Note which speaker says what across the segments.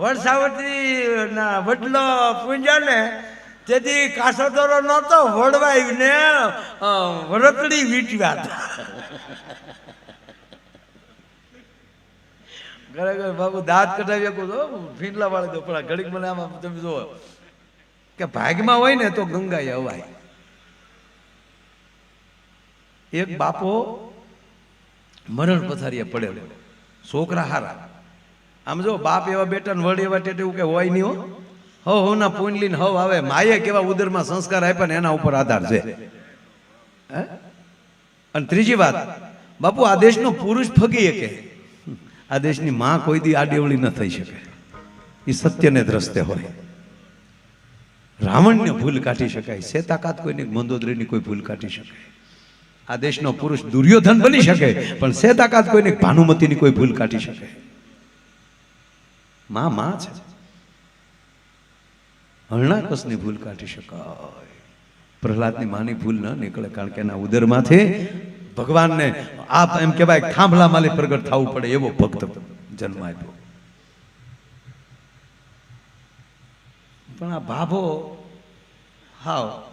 Speaker 1: વરસાવતી ના વડલો પૂંજા ને તેથી કાસો દોરો નહોતો વડવાઈ ને વરતડી વીંટવ્યા હતા. ખરેખર બાબુ દાંત કઢાવી શકું તો ફીંડલા વાળી દો, પણ ઘડીક મને આમાં તમે જુઓ, કે ભાગમાં હોય ને તો ગંગા અવાય. એક બાપો મરણ પથારીએ પડેલો, છોકરા હારા. આમ જો બાપ એવા બેટા વડ એવા ટેટે એવું કે હોય નહીં હો હો ના પૂંડલી ને હવ આવે. માએ કેવા ઉદરમાં સંસ્કાર આપ્યા ને એના ઉપર આધાર છે. હે? અને ત્રીજી વાત, બાપુ, આ દેશનો પુરુષ ફગી કે આ દેશની માં કોઈ દી આડેવળી ન થઈ શકે. એ સત્યને દ્રષ્ટે હોય. રાવણને ભૂલ કાઢી શકાય. છે તાકાત કોઈની, મંદોદરીની કોઈ ભૂલ કાઢી શકાય. આ દેશનો પુરુષ દુર્યોધન બની શકે, પણ છે તાકાત કોઈને, ભાનુમતીની કોઈ ભૂલ કાઢી શકે માં માં છે. હરણાકસની ભૂલ કાઢી શકાય. પ્રહલાદની માની ભૂલ ન નીકળે, કારણ કે એના ઉદરમાંથી ભગવાનને આપ એમ કહેવાય થાંભલા માલી પ્રગટ થવું પડે એવો ભક્ત જન્મ આપ્યો. પણ આ ભાભો, હાવ,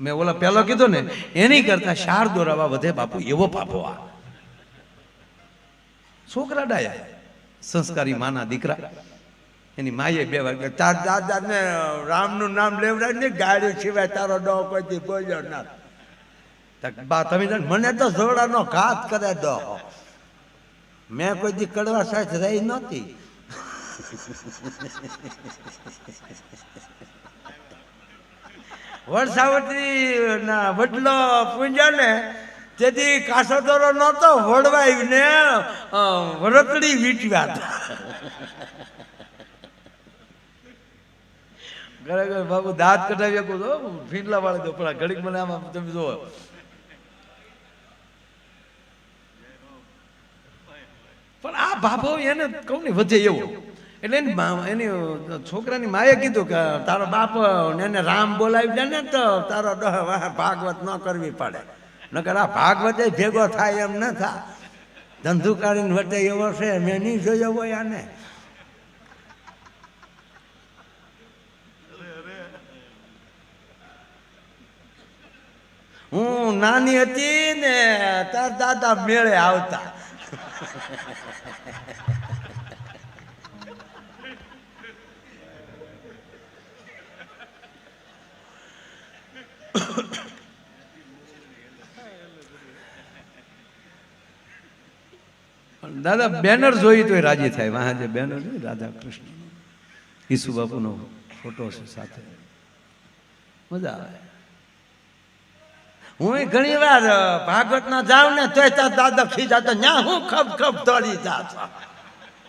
Speaker 1: મેં ઓલા પહેલો કીધો ને, એની કરતા શાર દોરાવા વધે બાપુ એવો ભાભો આ. છોકરા ડાયા. સંસ્કારી માના દીકરા. એની માએ બે વાગે તાર દાદા ને રામનું નામ લેવડાય ને ગાડી સિવાય તારો ડો કોઈ બોલ્યો ના. બા, તમે મને તો જોડાનો ઘાત કરે દો મેં કોઈ દી કડવા સાથ રહી નહોતી. વરસાવતી ના વડલો પૂંજા ને તેથી કાસોદરો નહોતો વડવાઈ ને અ, વરતડી વીંટવ્યા હતા ખરેખર બાબુ દાંત કઢાવી શકું તો ફીંડલા વાળી દો પણ ઘડીક મને આમાં તમે જુઓ. પણ આ બાબો એને કહું ને વધે એવું? એટલે એની છોકરાની માએ કીધું કે તારો બાપ એને રામ બોલાવી દે ને તો તારો ભાગવત ન કરવી પડે. નકર આ ભાગવત ભેગો થાય એમ ન થા ધંધુકારીને વટે એવો છે, મેં નહીં જોયો હોય આને. હું નાની હતી ને તાર દાદા મેળે આવતા. દાદા બેનર જોઈ તો રાજી થાય. વાહ, જે બેનર છે, રાધા કૃષ્ણ. ઈસુ બાપુનો ફોટો છે સાથે. મજા આવે. હું ઘણી વાર ભાગવત ના જાઉં ને તોય તાર દાદા ખીજાતો ન્યા હું ખપ ખપ દોડી જાતો.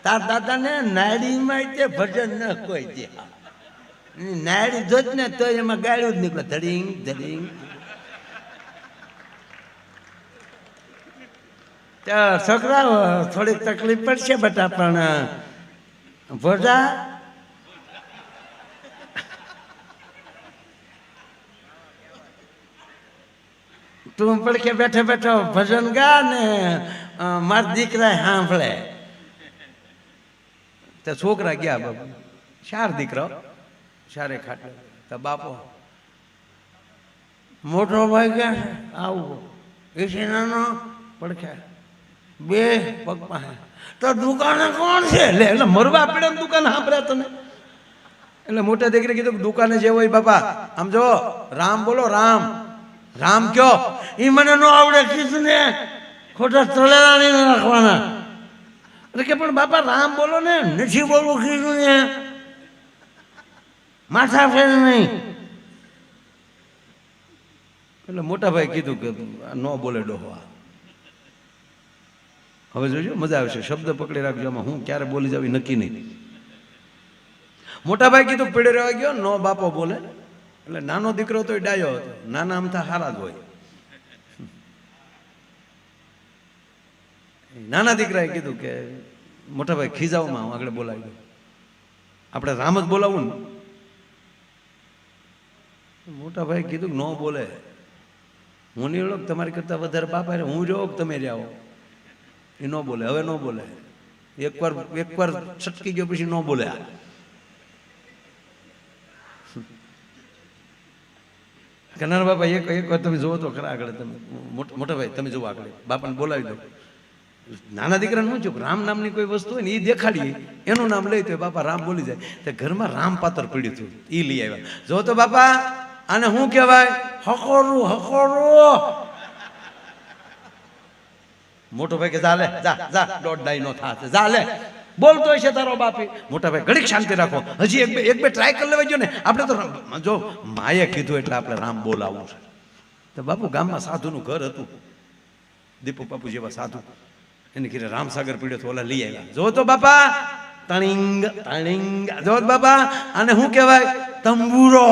Speaker 1: તાર દાદા ને નાડીમાં તે ભજન ન કોઈ દે. નાડી જોત ને તો એમાં ગાળ્યું જ નીકળે ધડીંગ ધડીંગ. છોકરાઓ થોડીક તકલીફ પડશે બટા, પણ ભોજા? તું પડખે બેઠો બેઠો ભજન ગા ને મારા દીકરા સાંભળે. તે છોકરા ગયા બાપુ. ચાર દીકરા. ચારે ખાટે તો બાપો મોટો ભાઈ ગયા આવું. એસી નાનો પડખે. બે પગ પાસે. તો દુકાને કોણ છે? લે, એટલે મરવા પડે ને દુકાન સાંભળે તને એટલે મોટા દીકરી કીધું દુકાને જે હોય બાપા, આમ જો, રામ બોલો, રામ. રામ કયો એ મને ન આવડે કીધું ને ખોટા તળેલા નહીં રાખવાના. એટલે કે પણ બાપા, રામ બોલો ને, નથી બોલવું કીધું ને માથા ફેર નહીં. એટલે મોટા ભાઈ કીધું કે, ન બોલે ડોહવા હવે જોજો, મજા આવશે. શબ્દ પકડી રાખજો. આમાં હું ક્યારે બોલી જાવી નક્કી નહીં. મોટા ભાઈ કીધું, પીડે રહેવા ગયો. નો બાપો બોલે. એટલે નાનો દીકરો તો ડાયો હતો. નાના આમથા હારા જ હોય. નાના દીકરાએ કીધું કે, મોટા ભાઈ, ખીજાવમાં હું આગળ બોલાવી દઉં. આપણે રામ જ બોલાવું ને. મોટા ભાઈ કીધું ન બોલે. હું નહીં ઓળખ તમારી કરતાં વધારે બાપા હું કે તમે રહ્યા એ ન બોલે, હવે ન બોલે. એકવાર એકવાર છટકી ગયો પછી ન બોલે કનાર બાપા, એક એક વાર તમે જુઓ તો ખરા આગળ તમે. મોટા ભાઈ, તમે જુઓ આગળ. બાપાને બોલાવી દો. નાના દીકરાને શું છું રામ નામની કોઈ વસ્તુ હોય ને એ દેખાડીએ. એનું નામ લઈ તો બાપા રામ બોલી જાય. તો ઘરમાં રામ પાત્ર પડ્યું હતું. એ લઈ આવ્યા. જો તો બાપા, આને શું કહેવાય? હકોરું હકોરું. મોટો ભાઈ કે લે, જા જા, દોઢ ડાઈ નો થાશે લે. બોલતો હશે તારો બાપી મોટા ભાઈ, ઘડીક શાંતિ રાખો. હજી એક બે એક બે ટ્રાય કરી લેવા જો ને. આપણે તો જો, માએ કીધું એટલે આપણે રામ બોલાવવું છે. તો બાપુ, ગામમાં સાધુનું ઘર હતું. દીપુ બાપુ જેવા સાધુ. એને કીધે, રામસાગર પીડ્યો તો ઓલા લઈ આવ્યા. જો તો બાપા, તણિંગ તણિંગ. જો બાપા, આને શું કહેવાય? તંબુરો.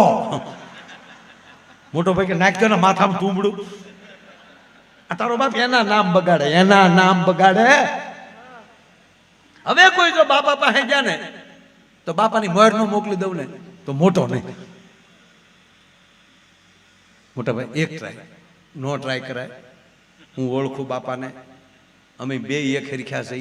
Speaker 1: મોટો ભાઈ કે નાખ્યો ને માથામાં તુંબડું આ તારો બાપ એના નામ બગાડે એના નામ બગાડે. હવે કોઈ જો બાપા પાસે ગયા ને તો બાપાની મોર નો મોકલી દઉં ને તો મોટો નહીં. મોટા ભાઈ એક ટ્રાય નો ટ્રાય કરાય. હું ઓળખું બાપાને. અમે બે એક હરખ્યા છે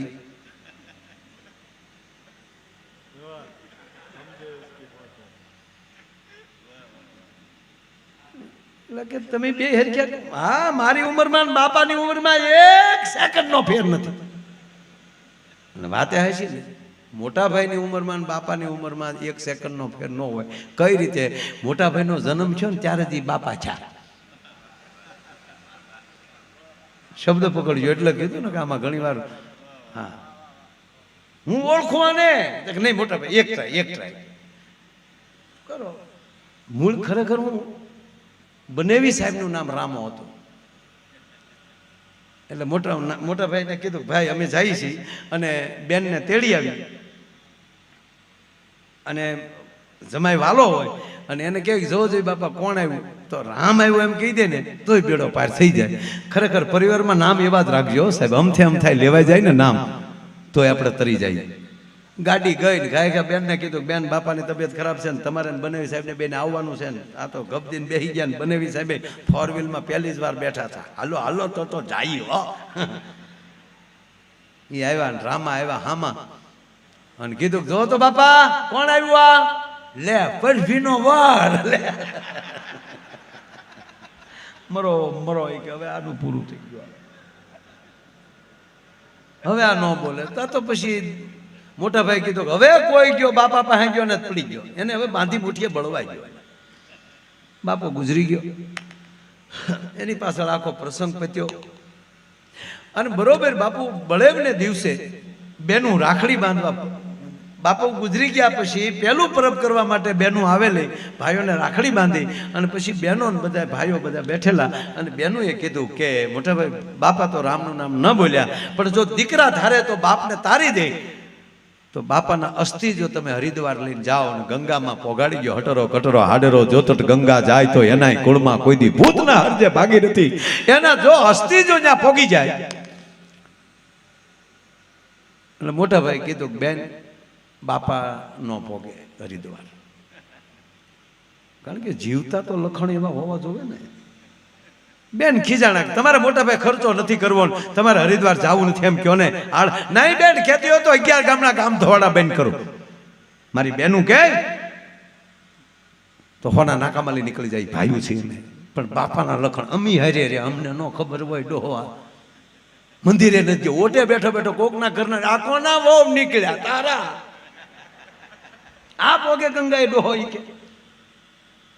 Speaker 1: એટલે કે તમે બે હરખ્યા હા મારી ઉંમરમાં બાપાની ઉંમરમાં એક સેકન્ડનો ફેર નથી. અને વાતે હશે ને મોટા ભાઈની ઉંમરમાં ને બાપાની ઉંમરમાં એક સેકન્ડનો ફેર ન હોય. કઈ રીતે? મોટા ભાઈનો જન્મ થયો ને ત્યારે જ બાપા છે શબ્દ પકડજો એટલે કીધું ને કે આમાં ઘણી વાર હા. હું ઓળખું આને? નહીં મોટા ભાઈ એક ટ્રાય એક ટ્રાય કરો. મૂળ ખરેખર હું બનેવી સાહેબનું નામ રામો હતું. એટલે મોટા મોટા ભાઈને કીધું, ભાઈ, અમે જઈએ છીએ. અને બેનને તેડી આવી. અને જમાઈ વાલો હોય, અને એને કહે જોવો જોઈએ બાપા, કોણ આવ્યું? તો રામ આવ્યું એમ કહી દે ને, તોય બેડો પાર થઈ જાય. ખરેખર પરિવારમાં નામ એવા જ રાખજો, સાહેબ, અમથે અમ થાય લેવાઈ જાય ને નામ, તોય આપણે તરી જઈએ ગાડી ગઈ ને ગાય ગયા બેનને કીધું, બેન, બાપાની તબિયત ખરાબ છે ને, તમારે ને બનેવી સાહેબને બેન આવવાનું છે ને. આ તો ગબદીન બેસી ગયા ને બનેવી સાહેબે ફોર વ્હીલમાં પહેલી જ વાર બેઠા હતા. હાલો હાલો, તો તો જાય હો. એ આવ્યા ને રામા આવ્યા હામા અને કીધું, જો તો બાપા, કોણ આવ્યું આ? લે, પરફીનો વાર. લે. મરો મરો કે હવે આનું પૂરું થઈ ગયું. હવે આ ન બોલે. તો પછી મોટા ભાઈ કીધું હવે કોઈ ગયો, બાપા પાસે ગયો ને પડી ગયો. એને હવે બાંધી મુઠીએ બળવાઈ ગયો. બાપો ગુજરી ગયો. એની પાછળ આખો પ્રસંગ પત્યો. અને બરોબર બાપુ બળેવને દિવસે બેનું રાખડી બાંધવા બાપુ ગુજરી ગયા પછી પહેલું પરબ કરવા માટે બેનું આવેલી, ભાઈઓને રાખડી બાંધી અને પછી બહેનો બધા ભાઈઓ બધા બેઠેલા અને બહેનોએ કીધું કે મોટા ભાઈ બાપા તો રામનું નામ ન બોલ્યા, પણ જો દીકરા ધારે તો બાપને તારી દે. તો બાપાના અસ્થિ જો તમે હરિદ્વાર લઈને જાઓ અને ગંગામાં પોગાડી ગયો હટરો કટરો, હાડરો જોતટ ગંગા જાય તો એનાય કુળમાં કોઈ દી ભૂતના હરજે ભાગી નથી. એના જો અસ્થિ જો ત્યાં પોગી જાય. એટલે મોટા ભાઈ કીધું કે બેન, બાપા નો પોગે હરિદ્વાર. કારણ કે જીવતા તો લખણ એવા હોવા જોવે ને. બેન, ખીજાણા, તમારે મોટા ભાઈ ખર્ચો નથી કરવો તમારે હરિદ્વાર જવું નથી, એમ કયો ને? હાલ, નહીં બેન ખેતી તો અગિયાર ગામના કામ ધોવાડા બેન કરો. મારી બેનું કે, તો હોના નાકામાલી નીકળી જાય, ભાઈઓ છે એને પણ બાપાના લખણ અમી હરે રે, અમને ન ખબર હોય ડોહવા. મંદિરે નથી ઓટે બેઠો બેઠો કોકના ઘરના, આ કોના વહુ નીકળ્યા? તારા. આ પોગે ગંગાએ ડોહો કે.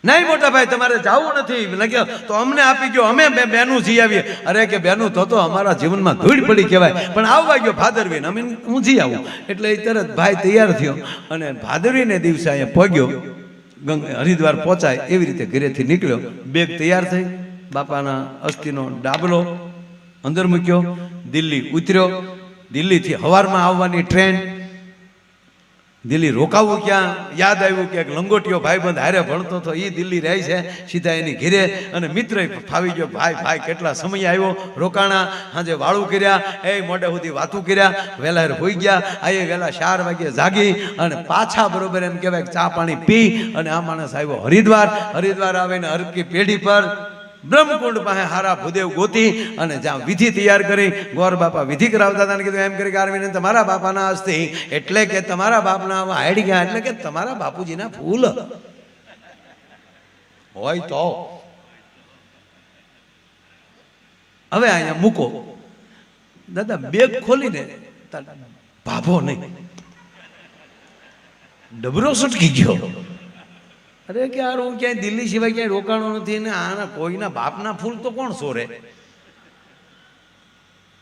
Speaker 1: નહીં મોટા ભાઈ, તમારે જવું નથી. લગ્યો તો અમને આપી ગયો અમે બે બેનું જી આવીએ. અરે કે બેનું તો તો અમારા જીવનમાં ધૂળ પડી કહેવાય. પણ આવવા ગયો ભાદરવીને અમે હું જી આવું. એટલે એ તરત ભાઈ તૈયાર થયો અને ભાદરવીને દિવસે અહીંયા ગંગ હરિદ્વાર પહોંચાય, એવી રીતે ઘરેથી નીકળ્યો. બેગ તૈયાર થઈ, બાપાના અસ્થિનો ડાબલો અંદર મૂક્યો, દિલ્હી ઉતર્યો. દિલ્હીથી હવારમાં આવવાની ટ્રેન દિલ્હી રોકાવું ક્યાં? યાદ આવ્યું કે એક લંગોટીયો ભાઈબંધ હારે ભણતો હતો એ દિલ્હી રહે છે, સીધા એની ઘેરે. અને મિત્ર ફાવી ગયો, ભાઈ ભાઈ, કેટલા સમય આવ્યો? રોકાણા? સાંજે વાળું કર્યા? એ મોઢે સુધી વાતું કર્યા? વહેલા હોઈ ગયા. આયે વહેલા ચાર વાગે જાગી અને પાછા બરોબર એમ કહેવાય ચા પાણી પી અને આ માણસ આવ્યો હરિદ્વાર. હરિદ્વાર આવીને હરકી પેઢી પર બ્રહ્મકુંડ પાસે હારા ભૂદેવ ગોતી અને જ્યાં વિધિ તૈયાર કરી, ગોર બાપા વિધિ કરાવતા હતા કીધું, એમ કરી કે આરવીને તમારા બાપાના હસ્તે, એટલે કે તમારા બાપના હાડી ગયા એટલે કે તમારા બાપુજીના ફૂલ. હોય તો. હવે અહીંયા મૂકો. દાદા, બેગ ખોલીને ભાભો નહીં. ડબરો સટકી ગયો. અરે કે યાર હું ક્યાંય દિલ્હી સિવાય ક્યાંય રોકાણો નથી ને આના કોઈના બાપના ફૂલ તો કોણ સોરે?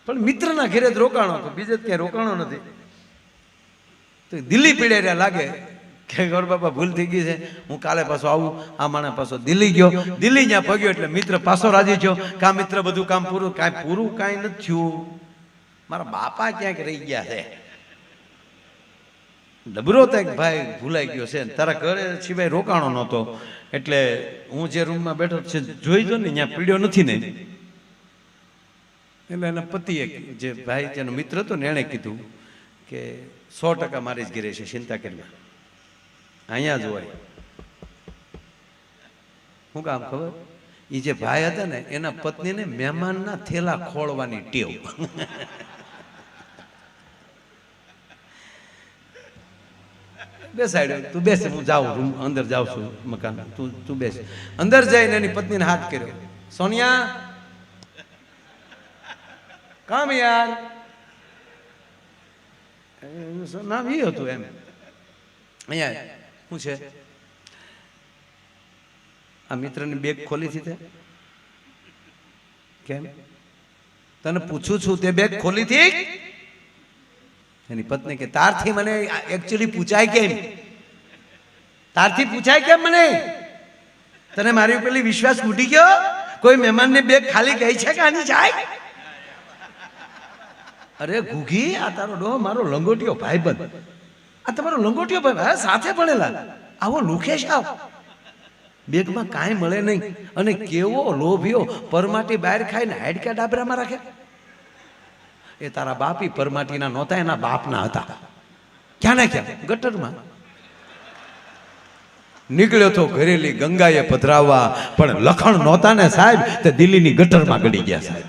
Speaker 1: પણ મિત્રના ઘેરે જ રોકાણો તો બીજે ક્યાંય રોકાણો નથી. તો દિલ્હી પીડેર્યા લાગે કે ગોર બાપા, ભૂલ થઈ ગઈ છે. હું કાલે પાછો આવું, આ માણસ પાછો દિલ્હી ગયો. દિલ્હી જ્યાં પગ્યો એટલે મિત્ર પાછો રાજી થયો. કા મિત્ર બધું કામ પૂરું? કાંઈ પૂરું કાંઈ નથી થયું. મારા બાપા ક્યાંક રહી ગયા છે. ડબરો તો એક ભાઈ ભૂલાઈ ગયો છે તારા ઘરે સિવાય રોકાણો નહોતો. એટલે હું જે રૂમમાં બેઠો છે જોઈ જો ને ત્યાં પીડ્યો નથી ને. એટલે એના પતિએ જે ભાઈ જેનો મિત્ર હતો ને એણે કીધું કે સો ટકા મારી જ ઘેરે છે ચિંતા કરી અહીંયા જ હોય. શું કામ ખબર? એ જે ભાઈ હતા ને એના પત્નીને મહેમાનના થેલા ખોળવાની ટેવ. બેસાડ્યો તું બેસ, હું જાઉં, રૂમ અંદર જાઉં છું મકાન. તું તું બેસ. અંદર જઈને એની પત્નીને હાથ કર્યો. સોનિયા? કામ યાર? નામ એ હતું એમ. અહીંયા, શું છે? આ મિત્રની બેગ ખોલી હતી તે. કેમ? તને પૂછું છું, તે બેગ ખોલી હતી? એની પત્ની કે, તારથી મને એકચ્યુઅલી પૂછાય કેમ? તારથી પૂછાય કેમ મને? તને મારી પેલી વિશ્વાસ ઉઠી ગયો? કોઈ મહેમાનની બેગ ખાલી ગઈ છે કે આની જાય? અરે ઘૂઘી, આ તારો ડો મારો લંગોટીયો ભાઈ બંધ આ તમારો લંગોટિયો ભાઈ હા, સાથે ભણેલા. આવો લુખેશ આવ. બેગમાં કાંઈ મળે નહીં. અને કેવો લોભિયો, પરમાટી બહાર ખાઈને હાડકા ડાબરામાં રાખે. એ તારા બાપી પરમાટીના નહોતા, એના બાપના હતા. ક્યાં ને ક્યાં? ગટરમાં. નીકળ્યો તો ઘરેલી ગંગાએ પધરાવવા, પણ લખણ નહોતા ને સાહેબ, તે દિલ્હીની ગટરમાં ગળી ગયા સાહેબ.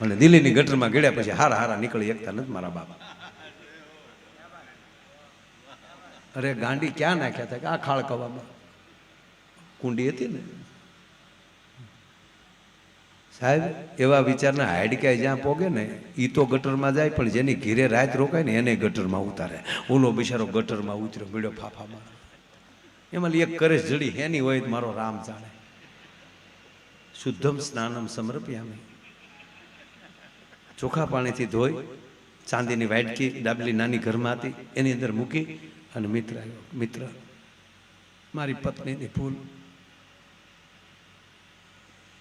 Speaker 1: અને દિલ્હીની ગટરમાં ગળ્યા પછી હારા હારા નીકળી એકતા નથી મારા બાપા. અરે ગાંડી ક્યાં નાખ્યા હતા કે આ ખાળ કવામાં? કુંડી હતી ને? સાહેબ, એવા વિચારના હાડકાય જ્યાં પોગે ને એ તો ગટરમાં જાય, પણ જેની ઘીરે રાત રોકાય ને, એને ગટરમાં ઉતારે. ઓલો બિચારો ગટરમાં ઉતર્યો મળ્યો ફાફામાં એમાં એક કરેશ જડી હેની હોય મારો રામ જાણે. શુદ્ધમ સ્નાનમ સમર્પ્યામી. ચોખા પાણીથી ધોઈ, ચાંદીની વાટકી, ડાબલી નાની ઘરમાં હતી, એની અંદર મૂકી અને મિત્ર આવ્યો. મિત્ર, મારી પત્નીની ફૂલ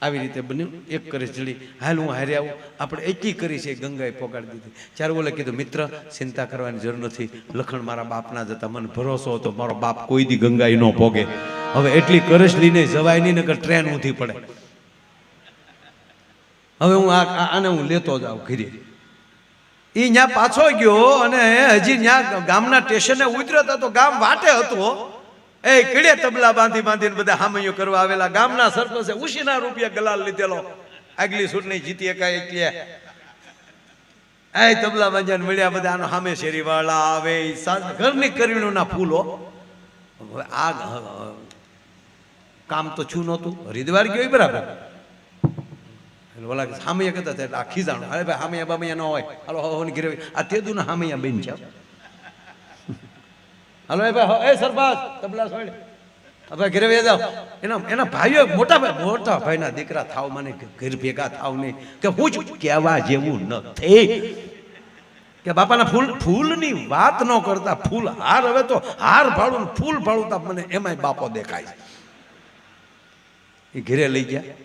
Speaker 1: આવી રીતે બન્યું, એક કરીશ જડી હાલ હું હારે આવું. આપણે એકી કરી છે, ગંગાએ પોગાડી દીધી. ત્યારે ઓલે કીધું, મિત્ર, ચિંતા કરવાની જરૂર નથી. લખણ મારા બાપના જ હતા. મને ભરોસો હતો, મારો બાપ કોઈ દી ગંગાએ ન પોગે. હવે એટલી કરશ લઈને જવાય નહીં નગર ટ્રેન ઊંધી પડે. હવે હું આ આને હું લેતો જાઉં ઘરે. એ ત્યાં પાછો ગયો અને હજી ત્યાં ગામના સ્ટેશને ઉતર્યો તો ગામ વાટે હતો એ કડે તબલા બાંધી બાંધીને બધા હામૈયો કરવા આવેલા. ગામના સરપંચે ઉશીના રૂપિયા ગલાલ લીધેલો. આગલી ચૂંટણી જીતી એકા એટલે એ તબલા બાંધ્યા મળ્યા બધા, આનો હામે શેરી વાળા આવે ઘરની કરવીણોના ફૂલો. આ કામ તો છું નહોતું. હરિદ્વાર ગયો બરાબર. ઓલા સામૈયા કહેતા હતા આ ખીજાણું. અરે ભાઈ, હામૈયા બામૈયા ન હોય. હાલો, હો ઘેર આ તેદુના હામૈયા બેન છે હાલો એ ભાઈ એ સરપાસ તબલા છોડ. હવે ઘરે વહી જાઓ. એના એના ભાઈઓ મોટા ભાઈ, મોટા ભાઈના દીકરા થાવ મને ઘેર ભેગા થાવ નહીં કે હું જ કહેવા જેવું નથી. કે બાપાના ફૂલ, ફૂલની વાત ન કરતા, ફૂલ હાર, હવે તો હાર ભાડું ફૂલ ભાડું મને એમાંય બાપો દેખાય એ ઘરે લઈ ગયા.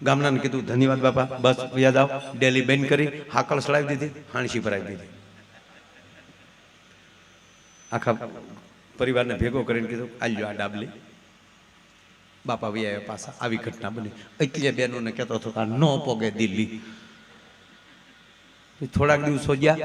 Speaker 1: ગામનાને કીધું, ધન્યવાદ બાપા, બસ યાદ આવ ડેલી બેન કરી હાકળ સળાવી દીધી હાણસી ભરાવી દીધી. આખા પરિવારને ભેગો કરીને કીધું આલ્યો આ ડાબલી. બાપા વ્યાયા પાછા. આવી ઘટના બની. એટલે બેનોને કહેતો હતો આ ન પોગે દિલ્હી. થોડાક દિવસો ગયા.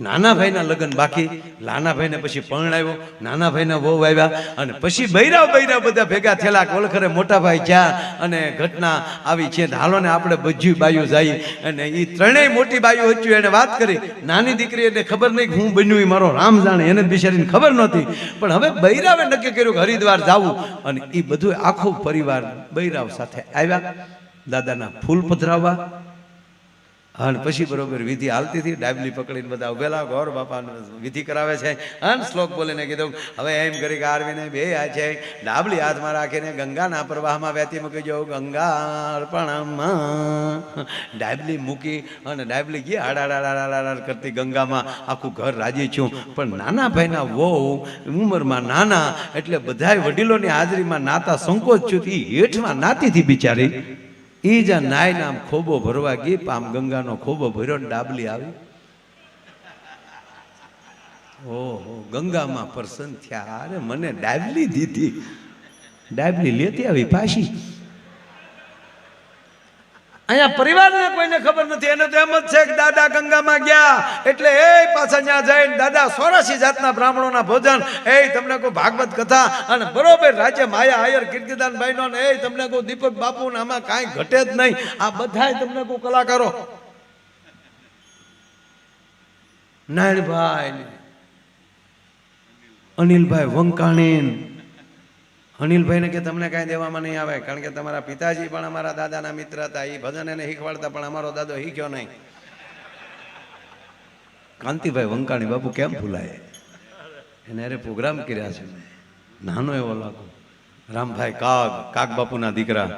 Speaker 1: નાના ભાઈના લગ્ન બાકી. નાના ભાઈને પછી પરણાવ્યો નાના ભાઈના વહુ આવ્યા. અને પછી બૈરા બૈરા બધા ભેગા થયેલા. કોલખરે મોટાભાઈ જ્યાં. અને ઘટના આવી છે. ધાલોને આપણે બધી બાયું જાય. અને એ ત્રણેય મોટી બાયું હચ્યું એને વાત કરી. નાની દીકરી એને ખબર નહીં હું બન્યું એ મારો રામ જાણે. એને બિચારીને ખબર નહોતી. પણ હવે બૈરાવે નક્કી કર્યું કે હરિદ્વાર જાવું. અને એ બધું આખો પરિવાર બૈરાવ સાથે આવ્યા. દાદાના ફૂલ પધરાવવા. અને પછી બરોબર વિધિ હાલતી હતી, ડાબલી પકડીને બધા ઉભેલા, ગોર બાપા વિધિ કરાવે છે. અને શ્લોક બોલીને કીધું, હવે એમ કરી કે આરવીને બે આ છે, ડાબલી હાથમાં રાખીને ગંગાના પ્રવાહમાં વહેતી મૂકી જવું ગંગા અર્પણમાં. ડાબલી મૂકી અને ડાબલી ગઈ હાડાડાડાડાડ કરતી ગંગામાં આખું ઘર રાજી છું પણ નાના ભાઈના વહુ ઉંમરમાં નાના, એટલે બધાય વડીલોની હાજરીમાં નાતા સંકોચ છું હેઠમાં નાતી હતી બિચારી ઈ જ્યાં નાય નામ ખોબો ભરવા ગઈ, પામ ગંગાનો ખોબો ભર્યો ને ડાબલી આવી. ઓહો, ગંગામાં પ્રસન્ન થયા. અરે, મને ડાબલી દીધી. ડાબલી લેતી આવી પાછી. અહીંયા પરિવારને કોઈને ખબર નથી. એને તો એમ જ છે કે દાદા ગંગામાં ગયા. એટલે એ પાછા ત્યાં જઈને દાદા સોરાસી જાતના બ્રાહ્મણોના ભોજન. એ તમને કોઈ ભાગવત કથા. અને બરોબર રાજ્ય માયા આયર કીર્તિદાન ભાઈનો ને એ તમને કોઈ દીપક બાપુ ને આમાં કાંઈ ઘટે જ નહીં. આ બધાય તમને કોઈ કલાકારો. નારાયણભાઈ અનિલભાઈ વંકાણી અનિલભાઈને કે તમને કાંઈ દેવામાં નહીં આવે, કારણ કે તમારા પિતાજી પણ અમારા દાદાના મિત્ર હતા એ ભજન એને શીખવાડતા, પણ અમારો દાદો શીખ્યો નહીં. કાંતિભાઈ વંકાણી બાપુ કેમ ભૂલાય? એને અરે પ્રોગ્રામ કર્યા છે નાનો એવો લાગો. રામભાઈ કાગ કાગ બાપુના દીકરા.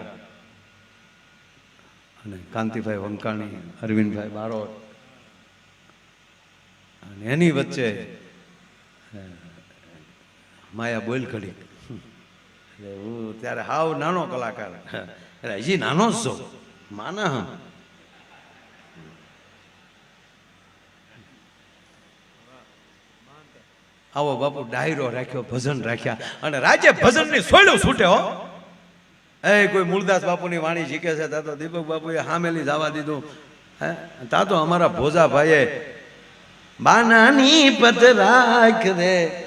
Speaker 1: અને કાંતિભાઈ વંકાણી, અરવિંદભાઈ બારોટ. અને એની વચ્ચે માયા બોલ ખડી ત્યારે હાવ નાનો કલાકાર. એટલે હજી નાનો જ છો. માના આવો બાપુ ડાયરો રાખ્યો, ભજન રાખ્યા. અને રાજે ભજનની સોયલું છૂટે હો. એ કોઈ મૂળદાસ બાપુની વાણી શીખે છે તા તો દીપક બાપુએ હામેલી જવા દીધું. હે? તા તો અમારા ભોજા ભાઈએ બાનાની પત રાખ રે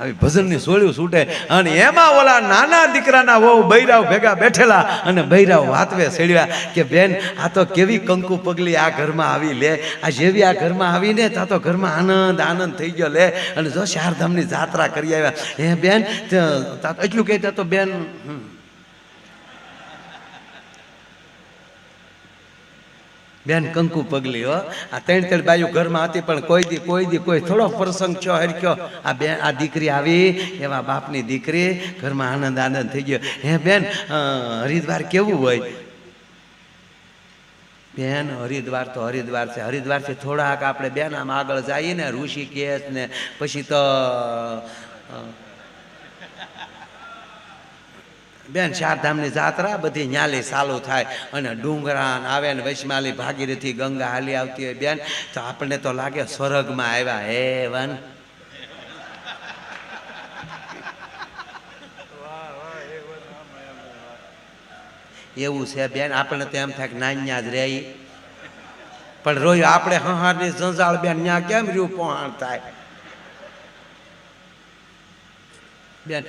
Speaker 1: આવી ભજનની સોળ્યું છૂટે અને એમાં ઓલા નાના દીકરાના વહુ બૈરાવ ભેગા બેઠેલા અને બૈરાવ વાતવે સેડ્યા કે, બેન, આ તો કેવી કંકુ પગલી આ ઘરમાં આવી લે. આ જેવી આ ઘરમાં આવીને તા તો ઘરમાં આનંદ આનંદ થઈ ગયો લે. અને જો શારધામની જાત્રા કરી આવ્યા. હે, બેન એટલું કહેતા તો, બેન બેન, કંકુ પગલી, હો. આ ત્રણ ત્રણ બાજુ ઘરમાં હતી, પણ કોઈ દી કોઈ દી, કોઈ થોડો પ્રસંગ છો હરખ્યો આ બેન, આ દીકરી આવી, એવા બાપની દીકરી, ઘરમાં આનંદ આનંદ થઈ ગયો. હે બેન હરિદ્વાર કેવું હોય? બેન, હરિદ્વાર તો હરિદ્વાર છે. હરિદ્વારથી થોડાક આપણે બેન આમ આગળ જઈએ ને ઋષિકેશ ને પછી તો બેન ચારધામની જાત્રા બધી ન્યાલી ચાલુ થાય અને ડુંગરાન આવે ને વૈશ્માલી ભાગીરથી ગંગા હાલી આવતી હોય. બેન, તો આપણને તો લાગે સ્વર્ગમાં આવ્યા. હે, વન. એવું છે, બેન, આપણને તો એમ થાય કે નાન્યા જ રહી. પણ રોય, આપણે હહારની ઝંઝાળ બેન ન્યા કેમ રહ્યું પહોંચ થાય? બેન.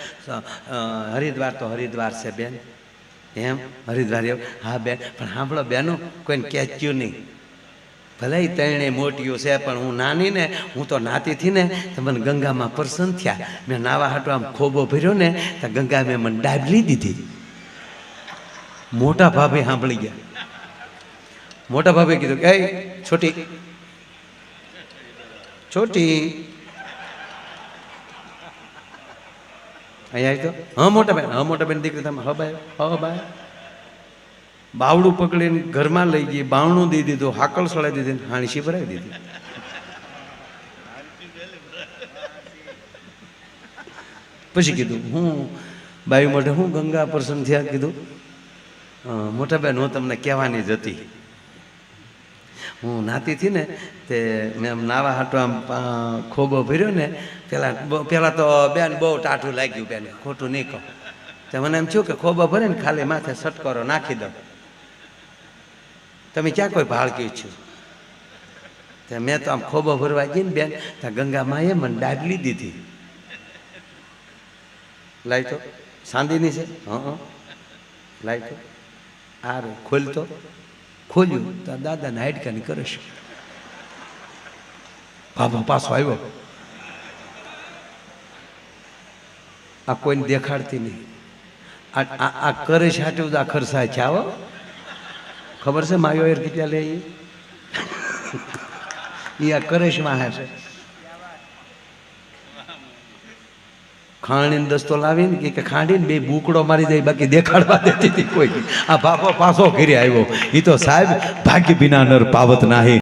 Speaker 1: હરિદ્વાર તો હરિદ્વાર છે બેન. એમ? હરિદ્વાર એવું? હા બેન. પણ સાંભળો બેનો, કોઈને કહેચ્યું નહીં. ભલે તેણે મોટીઓ છે, પણ હું નાની ને હું તો નાતી થી ને મને ગંગામાં પ્રસન્ન થયા. મેં નાવા હાટો આમ ખોબો ભર્યો ને, તો ગંગા મેં મને ડાબલી દીધી. મોટા ભાભી સાંભળી ગયા. મોટા ભાભે કીધું કે છોટી. છોટી? અહીંયા આવી તો? હા મોટા બેન હા મોટા બેન દીકરી તમે હા ભાઈ હા ભાઈ. બાવડું પકડીને ઘરમાં લઈ ગઈ બાવણું દઈ દીધું હાકલ સળાઈ દીધી હાણસી ભરાઈ દીધી. પછી કીધું હું બાઈ માટે હું ગંગા પ્રસન્ન થયા? કીધું "અ, મોટા બેન હું તમને કહેવાની જ હતી. હું નાતી હતી ને, તે મેં આમ નાવા હાટો આમ ખોબો ભર્યો ને, પેલા, બ- પેલા તો બેન બહુ ટાઢું લાગ્યું બેન, ખોટું નહીં કહું. તે મને એમ થયું કે ખોબો ભરે ને ખાલી માથે સટકરો નાખી દો તમે ક્યાં કોઈ ભાળક્યું છું? તે મેં તો આમ ખોબો ભરવા ગઈ ને બેન ત્યાં ગંગા માએ મને ડાગલી દીધી. લાઈ તો સાંદીની છે? હં લાઈ તો આ ખોલતો. ખોલ્યું, તો દાદાને હાડકાની કરે છે. બાબા પાછો આવ્યો. આ કોઈને દેખાડતી નહીં. આ કરે છે બધું આ ખર્ચા છે, આવો. ખબર છે માયો એર કેટલા લે? ઈ આ કરે છે, વાહે છે. ખાણીને દસ્તો લાવીને કે- ખાંડીને બે બુકડો મારી જાય, બાકી દેખાડવા દેતી કોઈ. આ બાપો પાછો ઘરે આવ્યો. એ તો સાહેબ, ભાગ્ય વિના નર પાવત નાહી.